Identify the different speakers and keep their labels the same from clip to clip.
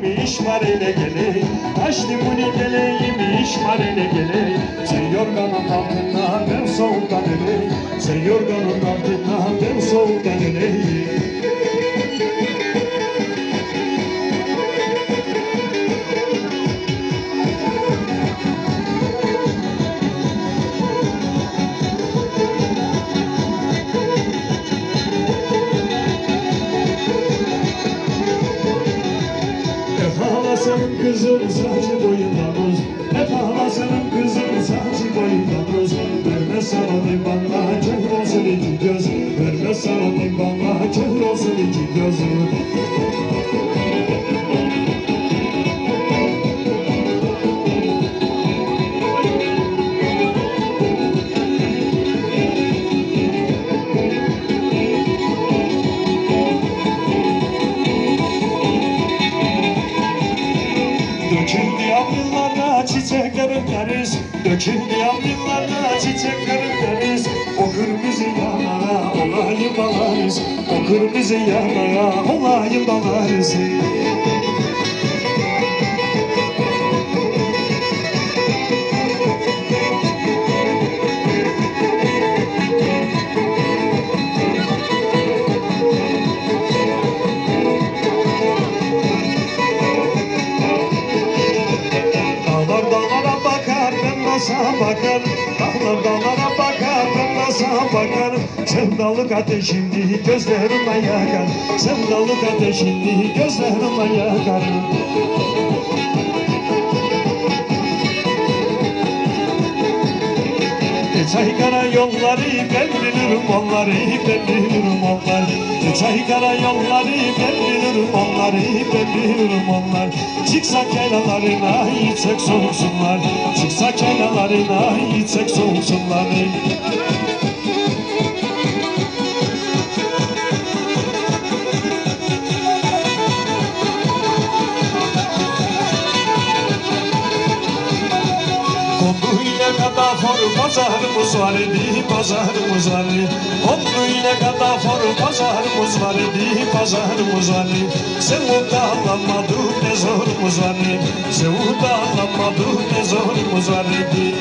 Speaker 1: geleyim işmar ile geleyim Taş limoni geleyim işmar ile geleyim Sen yorganın altından ben soğuktan öleyim Sen yorganın altından ben soğuktan öleyim Hep ağlasın kızım saçı boyundan uz Hep ağlasın kızım saçı boyundan uz Verme sana bir bana kör olsun iki göz Verme sana bir bana kör olsun iki göz çiçeklerin deniz Döküldü yağmurlarda çiçeklerin deniz. O kırmızı yanara olayım balarız O kırmızı yanara olayım balarız bakar Dağlar dağlara bakar ben nasıl bakar Sevdalık ateşindi gözlerime yakar Sevdalık ateşindi gözlerime yakar Çaykara yolları ben bilirim onları ben bilirim onları. Çaykara yolları ben bilirim onları ben bilirim onlar Çıksak yaylalarına içsek soğuksunlar Çıksak yaylalarına içsek soğuksunlar pazarımız var idi pazarımız var idi. Kondu ile kadafor pazarımız var idi pazarımız var idi. Sevda anlamadık ne zorumuz var idi. Sevda anlamadık ne zorumuz var idi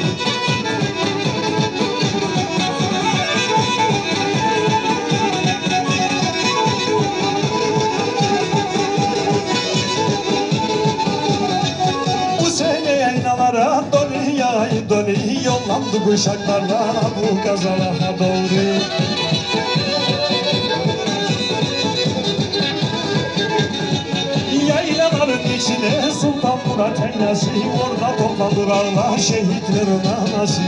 Speaker 1: Yollandı kuşaklarla bu kazalara doğru. Yaylaların içine Sultan Murat Eynesi Orada topladır Allah şehitlerin anası.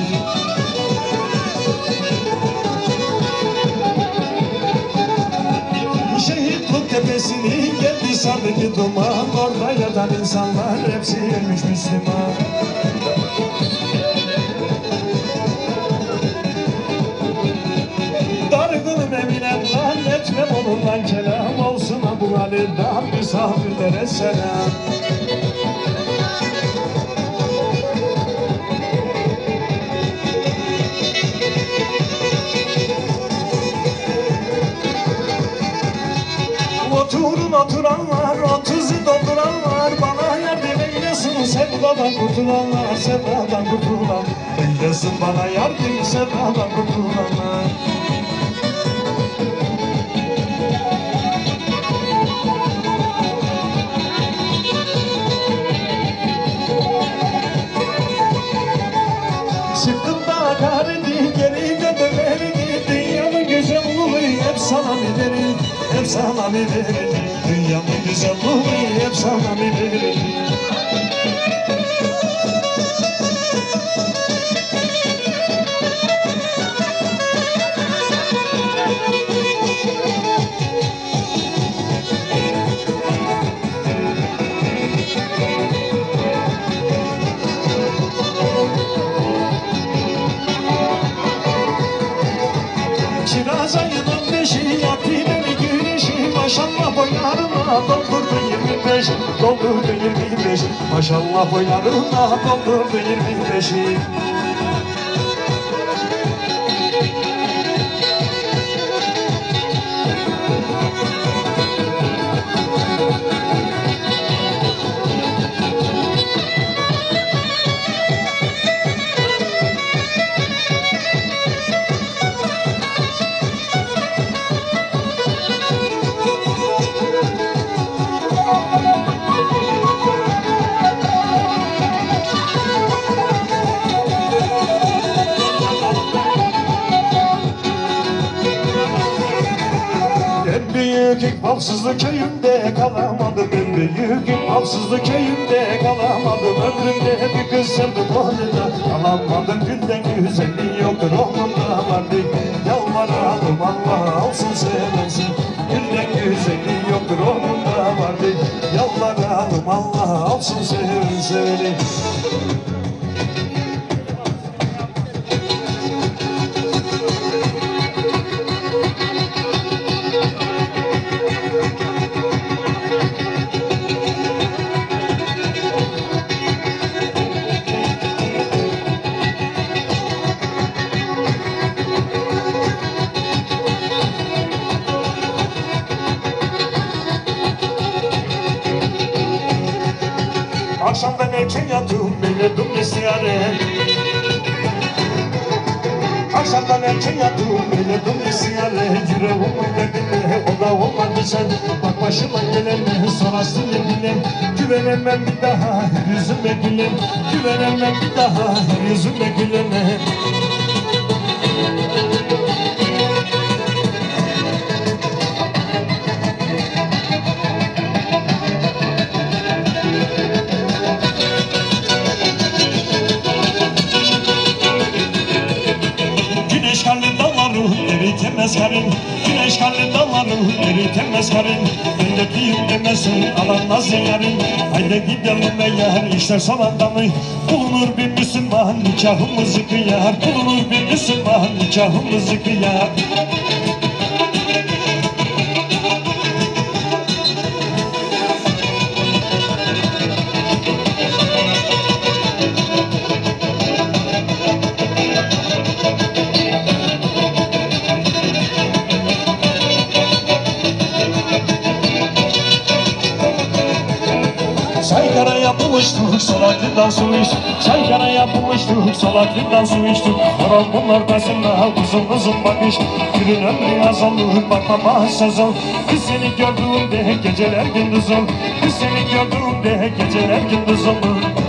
Speaker 1: Şehitlik tepesini geldi sardı bir duman Orada yatan insanlar hepsi ölmüş Müslüman Olsun ha bu halilden misafirlere selam. Oturun oturanlar, otuzu dolduranlar Bana yardım eylesin sevdadan kurtulanlar Sevdadan kurtulan Eylesin bana yardım sevdadan kurtulanlar sana mı verir Dünyanın güzelliği hep sana mı verir boylarına doldurdu 25 Doldurdu 25 Maşallah boylarına doldurdu 25'i Alsızlı köyümde kalamadım ben büyüğüm. Alsızlı köyümde kalamadım. Ömrümde bir kız sevdim orada Alamadım gülden güzelliği yoktur Oğlumda vardı. Yalvaralım Allah olsun seversin Gülden güzelliği yoktur Oğlumda vardı. Yalvaralım Allah olsun severin Akşamdan erken yattım belirdim isyare Akşamdan erken yattım belirdim isyare Yüreğimin derdine o da olmadı sen. Bak başıma gelene sorasın yeminle Güvenemem bir daha yüzüme gülen Güvenemem bir daha yüzüme gülene eritemez karın Güneş karlı dağları eritemez karın. Ben de diyeyim demesin alanmaz yarın. Haydi gidelim eğer işler son anda mı? Bulunur bir Müslüman nikahımızı kıyar. Bulunur bir Müslüman nikahımızı kıyar Saykara'ya buluştuk Salaklından su içtik. Saykara'ya buluştuk Salaklından su içtik. Horon ortasında uzun uzun bakış Gülün ömrü azalır bakmama sezon Kız seni gördüğümde geceler gündüz ol. Kız seni gördüğümde geceler gündüz olur